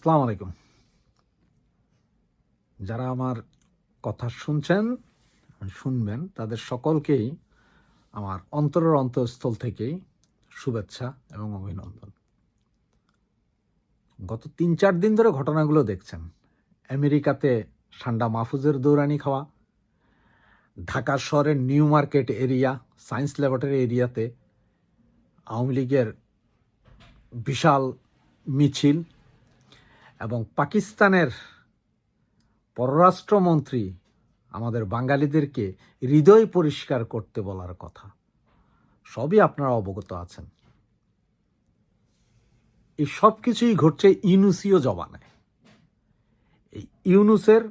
আসসালামু আলাইকুম। যারা আমার কথা শুনছেন, শুনবেন, তাদের সকলকেই আমার অন্তরের অন্তঃস্থল থেকেই শুভেচ্ছা এবং অভিনন্দন। গত তিন চার দিন ধরে ঘটনাগুলো দেখছেন। আমেরিকাতে ঠান্ডা মাহফুজের দৌরানি খাওয়া, ঢাকা শহরের New Market area, science laboratory এরিয়াতে আওয়ামী লীগের বিশাল মিছিল এবং পাকিস্তানের পররাষ্ট্রমন্ত্রী আমাদের বাঙালিদেরকে হৃদয় পরিষ্কার করতে বলার কথা। সবই আপনারা অবগত আছেন। এই সব কিছুই ঘটছে ইউনুসীয় জবানে। এই ইউনুসের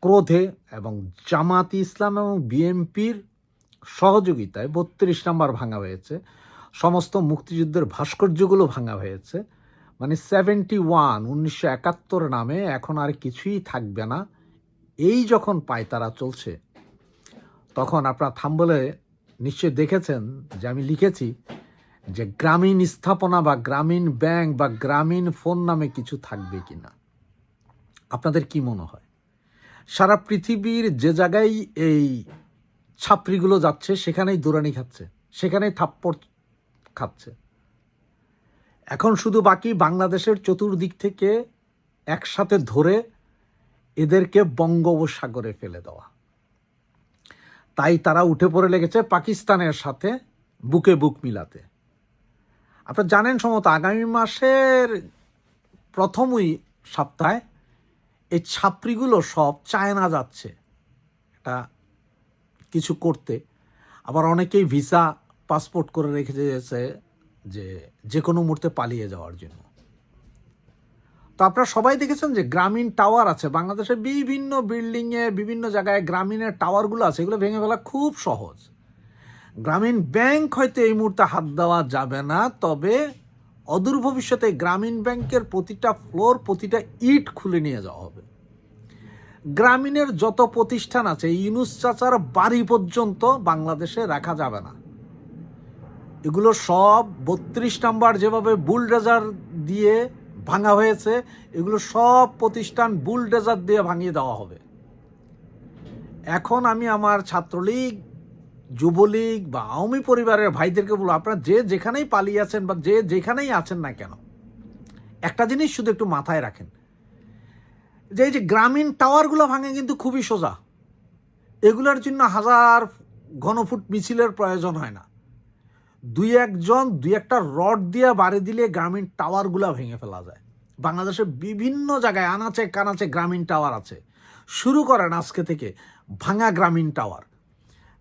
ক্রোধে এবং জামাতি ইসলাম এবং বিএনপির সহযোগিতায় বত্রিশ নাম্বার ভাঙা হয়েছে, সমস্ত মুক্তিযুদ্ধের ভাস্কর্যগুলো ভাঙা হয়েছে। মানে সেভেন্টি ওয়ান উনিশশো একাত্তর নামে এখন আর কিছুই থাকবে না। এই যখন পায়তারা চলছে, তখন আপনার থাম্বলে নিশ্চয় দেখেছেন যে আমি লিখেছি যে গ্রামীণ স্থাপনা বা গ্রামীণ ব্যাংক বা গ্রামীণ ফোন নামে কিছু থাকবে কি না আপনাদের কি মনে হয়? সারা পৃথিবীর যে জায়গায় এই ছাপড়িগুলো যাচ্ছে, সেখানেই দৌড়ানি খাচ্ছে, সেখানেই থাপ্পড় খাচ্ছে। এখন শুধু বাকি বাংলাদেশের চতুর্দিক থেকে একসাথে ধরে এদেরকে বঙ্গোপসাগরে ফেলে দেওয়া। তাই তারা উঠে পড়ে লেগেছে পাকিস্তানের সাথে বুকে বুক মিলাতে। আপনারা জানেন সম্ভবত আগামী মাসের প্রথমই সপ্তাহে এই ছাপড়িগুলো সব চায়না যাচ্ছে এটা কিছু করতে। আবার অনেকেই ভিসা, পাসপোর্ট করে রেখে দিয়েছে যে যে কোনো মুহূর্তে পালিয়ে যাওয়ার জন্য। তো আপনারা সবাই দেখেছেন যে গ্রামীণ টাওয়ার আছে বাংলাদেশে বিভিন্ন বিল্ডিংয়ে বিভিন্ন জায়গায় গ্রামীণের টাওয়ারগুলো আছে, এগুলো ভেঙে ফেলা খুব সহজ। গ্রামীণ ব্যাংক হয়তো এই মুহূর্তে হাত দেওয়া যাবে না, তবে অদূর ভবিষ্যতে গ্রামীণ ব্যাংকের প্রতিটা ফ্লোর প্রতিটা ইট খুলে নিয়ে যাওয়া হবে। গ্রামীণের যত প্রতিষ্ঠান আছে, ইউনুস চাচার বাড়ি পর্যন্ত বাংলাদেশে রাখা যাবে না। এগুলো সব বত্রিশ নাম্বার যেভাবে বুলডেজার দিয়ে ভাঙা হয়েছে, এগুলো সব প্রতিষ্ঠান বুলডেজার দিয়ে ভাঙিয়ে দেওয়া হবে। এখন আমি আমার ছাত্রলীগ, যুবলীগ বা আওয়ামী পরিবারের ভাইদেরকে বলব, আপনারা যে যেখানেই পালিয়ে আছেন বা যে যেখানেই আছেন না কেন, একটা জিনিস শুধু একটু মাথায় রাখেন। যে এই যে গ্রামীণ টাওয়ারগুলো ভাঙে কিন্তু খুবই সোজা। এগুলোর জন্য হাজার ঘনফুট মিছিলের প্রয়োজন হয় না। দুই একজন দুই একটা রড দিয়ে বাড়ি দিলে গ্রামীণ টাওয়ারগুলো ভেঙে ফেলা যায়। বাংলাদেশের বিভিন্ন জায়গায় আনাচে কানাচে গ্রামীণ টাওয়ার আছে। শুরু করেন আজকে থেকে ভাঙা গ্রামীণ টাওয়ার।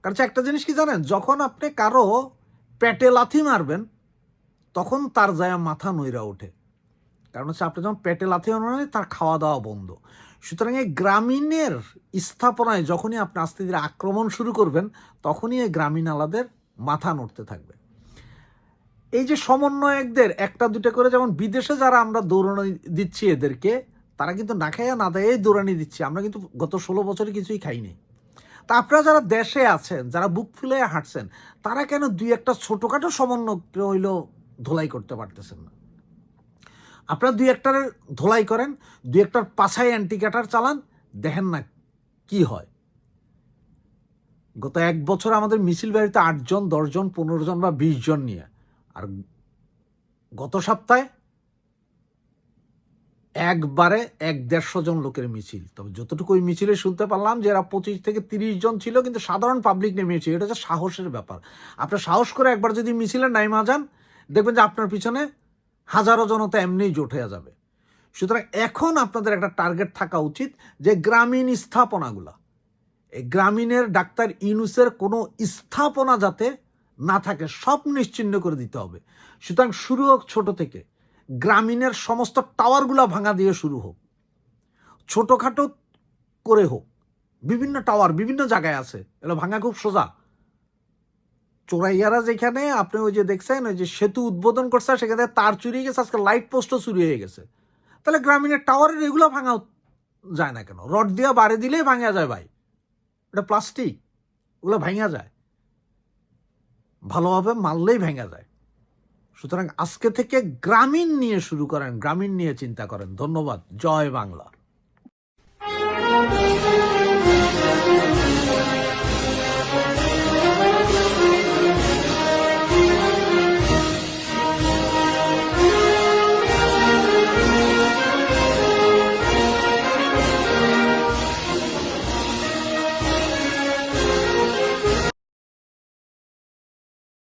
কারণ একটা জিনিস কি জানেন? যখন আপনি কারও পেটে লাথি মারবেন, তখন তার যায় মাথা নইরা ওঠে। কারণ হচ্ছে আপনি যখন পেটে লাথি মারবেন তার খাওয়া দাওয়া বন্ধ। সুতরাং এই গ্রামীণের স্থাপনায় যখনই আপনি আস্তে ধীরে আক্রমণ শুরু করবেন, তখনই এই গ্রামীণ আলাদের মাথা নড়তে থাকবে। এই যে সমন্বয়কদের একটা দুটো করে যেমন বিদেশে যারা আমরা দৌড়ানি দিচ্ছি এদেরকে, তারা কিন্তু না খাইয়া না দেয় দৌড়ানি দিচ্ছি। আমরা কিন্তু গত ষোলো বছরে কিছুই খাইনি। তা আপনারা যারা দেশে আছেন, যারা বুক ফুলে হাঁটছেন, তারা কেন দুই একটা ছোটোখাটো সমন্বয় হইল ধোলাই করতে পারতেছেন না? আপনারা দুই একটার ধোলাই করেন, দুই একটার পাছায় অ্যান্টিকাটার চালান, দেখেন না কি হয়। গত এক বছর আমাদের মিছিল বাড়িতে আটজন, দশজন, পনেরো জন বা বিশ জন নিয়ে আর গত সপ্তাহে একবারে এক দেড়শো জন লোকের মিছিল। তবে যতটুকু ওই মিছিলে শুনতে পারলাম যে এরা পঁচিশ থেকে তিরিশ জন ছিল, কিন্তু সাধারণ পাবলিক নেমেছে এটা হচ্ছে সাহসের ব্যাপার। আপনার সাহস করে একবার যদি মিছিলে নাইমা যান দেখবেন যে আপনার পিছনে হাজারো জনতা এমনিই জোট হয়ে যাবে। সুতরাং এখন আপনাদের একটা টার্গেট থাকা উচিত যে গ্রামীণ স্থাপনাগুলা, এই গ্রামীণের ডাক্তার ইউনুসের কোনো স্থাপনা যাতে না থাকে সব নিশ্চিন্ন করে দিতে হবে। সুতরাং শুরু হোক ছোট থেকে। গ্রামীণের সমস্ত টাওয়ারগুলো ভাঙা দিয়ে শুরু হোক। ছোটোখাটো করে হোক। বিভিন্ন টাওয়ার, বিভিন্ন জায়গায় আছে। এগুলো ভাঙা খুব সোজা। চোরাইয়ারা যেখানে, আপনি ওই যে দেখছেন, ওই যে সেতু উদ্বোধন করছে, সেখানে তার চুরি গেছে, আজকে লাইট পোস্টও চুরি হয়ে গেছে। তাহলে গ্রামীণের টাওয়ারের এগুলো ভাঙা যায় না কেন? রড দিয়া বাড়ি দিলেই ভাঙা যায় ভাই। এটা প্লাস্টিক ওগুলো ভাঙা যায়। ভালোভাবে মারলেই ভেঙে যায়। সুতরাং আজকে থেকে গ্রামীণ নিয়ে শুরু করেন, গ্রামীণ নিয়ে চিন্তা করেন। ধন্যবাদ, জয় বাংলা।